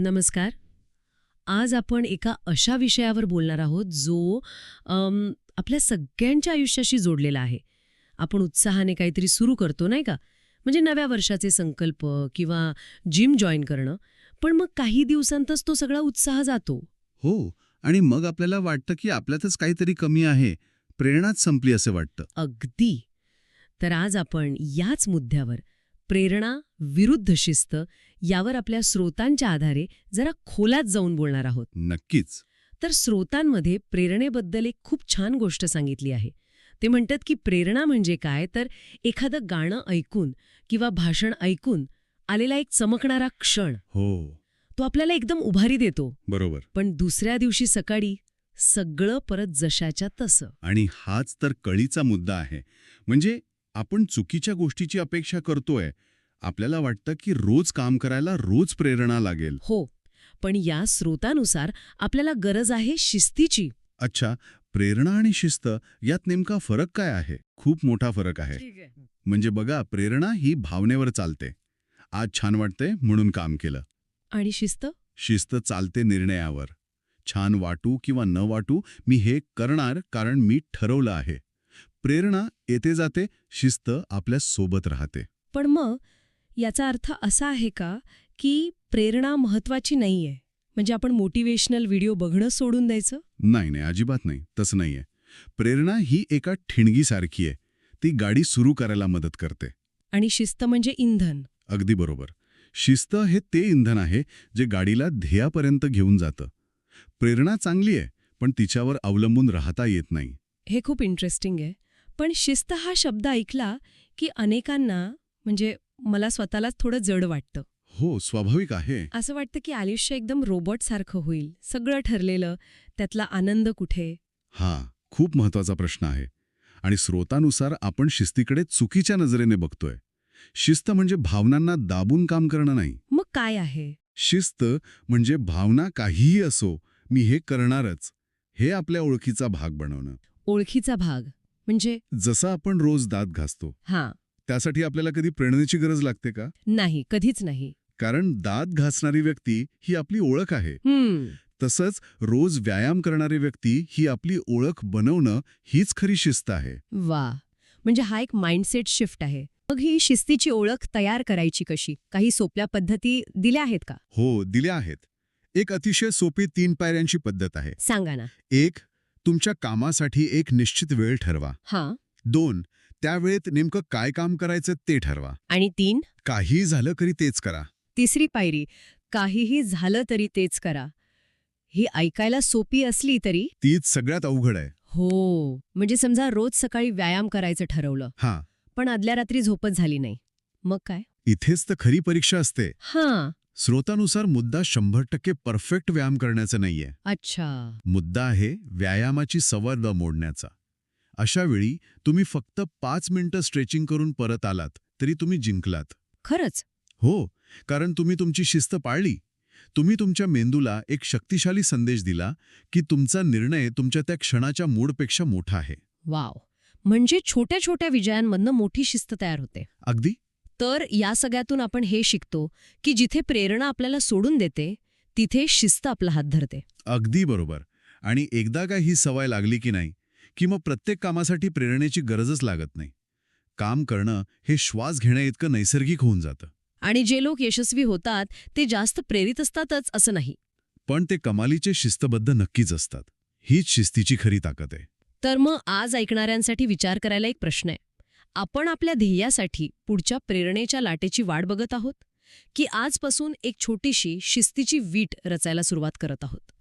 नमस्कार. आज आपण एका अशा विषयावर बोलणार आहोत जो अम, आपल्या सगळ्यांच्या आयुष्याशी जोडलेला आहे. आपण उत्साहाने काहीतरी सुरू करतो नाही का? म्हणजे नव्या वर्षाचे संकल्प किंवा जिम जॉईन करणं. पण मग काही दिवसांतच तो सगळा उत्साह जातो. हो आणि मग आपल्याला वाटतं की आपल्यातच काहीतरी कमी आहे. प्रेरणाच संपली असं वाटतं. अगदी. तर आज आपण याच मुद्द्यावर प्रेरणा विरुद्ध शिस्त यावर आपल्या स्रोतांच्या आधारे जरा खोलात जाऊन बोलणार आहोत. नक्कीच. तर स्रोतांमध्ये प्रेरणेबद्दल एक खूप छान गोष्ट सांगितली आहे. ते म्हणतात की प्रेरणा म्हणजे काय? तर एखादं गाणं ऐकून किंवा भाषण ऐकून आलेला एक चमकणारा क्षण. हो. तो आपल्याला एकदम उभारी देतो. बरोबर. पण दुसऱ्या दिवशी सकाळी सगळं परत जशाच्या तसं. आणि हाच तर कळीचा मुद्दा आहे. म्हणजे आपण चुकीच्या गोष्टीची अपेक्षा करतोय आपल्याला वाटतं की रोज काम करायला रोज प्रेरणा लागेल. हो पण या स्रोतानुसार आपल्याला गरज आहे शिस्तीची. अच्छा प्रेरणा आणि शिस्त यात नेमका फरक काय आहे? खूप मोठा फरक आहे. म्हणजे बघा प्रेरणा ही भावनेवर चालते. आज छान वाटते म्हणून काम केलं. आणि शिस्त? शिस्त चालते निर्णयावर. छान वाटू किंवा न वाटू मी हे करणार कारण मी ठरवलं आहे. प्रेरणा येते जाते शिस्त आपल्यासोबत राहते. पण मग याचा अर्थ असा आहे का की प्रेरणा महत्वाची नाहीये? म्हणजे आपण मोटिवेशनल व्हिडिओ बघणं सोडून द्यायचं? नाही नाही अजिबात नाही. तसं नाहीये. प्रेरणा ही एका ठिणगीसारखी आहे. ती गाडी सुरू करायला मदत करते. आणि शिस्त म्हणजे इंधन. अगदी बरोबर. शिस्त हे ते इंधन आहे जे गाडीला ध्येयापर्यंत घेऊन जातं. प्रेरणा चांगली आहे पण तिच्यावर अवलंबून राहता येत नाही. हे खूप इंटरेस्टिंग आहे. पण शिस्त हा शब्द ऐकला की अनेकांना म्हणजे मला स्वतःलाच थोडं जड वाटतं. हो स्वाभाविक आहे. असं वाटतं की आयुष्य एकदम रोबोटसारखं होईल सगळं ठरलेलं त्यातला आनंद कुठे? हा खूप महत्त्वाचा प्रश्न आहे. आणि स्रोतानुसार आपण शिस्तीकडे चुकीच्या नजरेने बघतोय. शिस्त म्हणजे भावनांना दाबून काम करणं नाही. मग काय आहे? शिस्त म्हणजे भावना काहीही असो मी हे करणारच हे आपल्या ओळखीचा भाग बनवणं. ओळखीचा भाग. म्हणजे? जसं आपण रोज दात घासतो हां. त्यासाठी आपल्याला कधी प्रेरणेची गरज लागते का? नाही कधीच नाही. कारण दात घासणारी व्यक्ती ही आपली ओळख आहे. हम्म. तसंच रोज व्यायाम करणारी व्यक्ती ही आपली ओळख बनवणं हीच खरी शिस्त आहे. वा. म्हणजे हा एक माइंडसेट शिफ्ट आहे. मग ही शिस्तीची ओळख तयार करायची कशी? काही सोप्या पद्धती दिल्या आहेत का? हो दिल्या आहेत. एक अतिशय सोपी तीन पायऱ्यांची पद्धत आहे. सांगा ना. एक तुमच्या कामासाठी एक निश्चित वेळ ठरवा. हां. दोन त्या वेळेत नेमकं काय काम करायचं ते ठरवा. आणि तीन? काही झालं तरी तेच करा. तिसरी पायरी काहीही झालं तरी तेच करा. ही ऐकायला सोपी असली तरी? तीच सगळ्यात अवघड आहे. हो म्हणजे समजा रोज सकाळी व्यायाम करायचं ठरवलं हा. पण आदल्या रात्री झोपच झाली नाही. मग काय? इथेच तर खरी परीक्षा असते. हां. स्रोतानुसार मुद्दा शंभर टक्के परफेक्ट व्यायाम करण्याचा नाहीये. अच्छा. मुद्दा आहे व्यायामाची सवय न मोडण्याचा. अशा वेळी तुम्ही फक्त पाच मिनिटं स्ट्रेचिंग करून परत आलात तरी तुम्ही जिंकलात. खरंच? हो कारण तुम्ही तुमची शिस्त पाळली. तुम्ही तुमच्या मेंदूला एक शक्तिशाली संदेश दिला की तुमचा निर्णय तुमच्या त्या क्षणाच्या मूडपेक्षा मोठा आहे. वाव. म्हणजे छोट्या छोट्या विजयांमधनं मोठी शिस्त तयार होते. अगदी. तर या सगळ्यातून आपण हे शिकतो की जिथे प्रेरणा आपल्याला सोडून देते तिथे शिस्त आपला हात धरते. अगदी बरोबर. आणि एकदा का ही सवय लागली की नाही की मग प्रत्येक कामासाठी प्रेरणेची गरजच लागत नाही. काम करणं हे श्वास घेण्या इतकं नैसर्गिक होऊन जातं. आणि जे लोक यशस्वी होतात ते जास्त प्रेरित असतातच असं नाही. पण ते कमालीचे शिस्तबद्ध नक्कीच असतात. हीच शिस्तीची खरी ताकद आहे. तर मग आज ऐकणाऱ्यांसाठी विचार करायला एक प्रश्न आहे. आपण आपल्या ध्येयासाठी पुढच्या प्रेरणेच्या लाटेची वाट बघत आहोत की आजपासून एक छोटीशी शिस्तीची वीट रचायला सुरुवात करत आहोत.